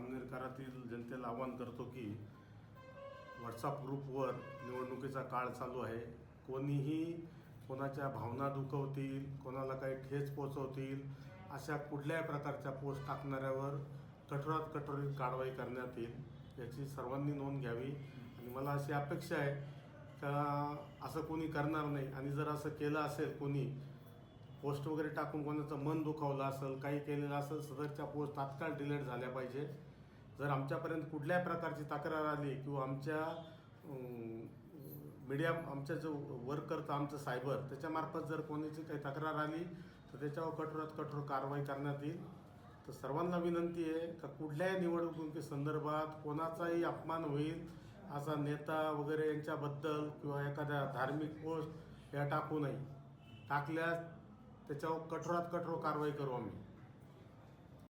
जामनेरकरातील जनतेला आवाहन करतो की व्हॉट्सअप ग्रुपवर निवडणुकीचा काळ चालू आहे. कोणीही कोणाच्या भावना दुखवतील कोणाला काही ठेच पोचवतील अशा कुठल्याही प्रकारच्या पोस्ट टाकणाऱ्यावर कठोरात कठोर कारवाई करण्यात येईल याची सर्वांनी नोंद घ्यावी. आणि मला अशी अपेक्षा आहे का असं कोणी करणार नाही. आणि जर असं केलं असेल कोणी पोस्ट वगैरे टाकून कोणाचं मन दुखावलं असेल काही केलेलं असेल सदरच्या पोस्ट तात्काळ डिलीट झाल्या पाहिजे जर आमच्यापर्यंत कुठल्याही प्रकारची तक्रार आली किंवा आमच्या मीडिया आमच्या जो वर्कर आमचं सायबर त्याच्यामार्फत जर कोणाची काही तक्रार आली तर त्याच्यावर कठोरात कठोर कारवाई करण्यात येईल. तर सर्वांना विनंती आहे का कुठल्याही निवडणुकी संदर्भात कोणाचाही अपमान होईल असा नेता वगैरे यांच्याबद्दल किंवा एखाद्या धार्मिक पोस्ट या टाकू नये. टाकल्यास त्याच्यावर कठोरात कठोर कारवाई करू आम्ही.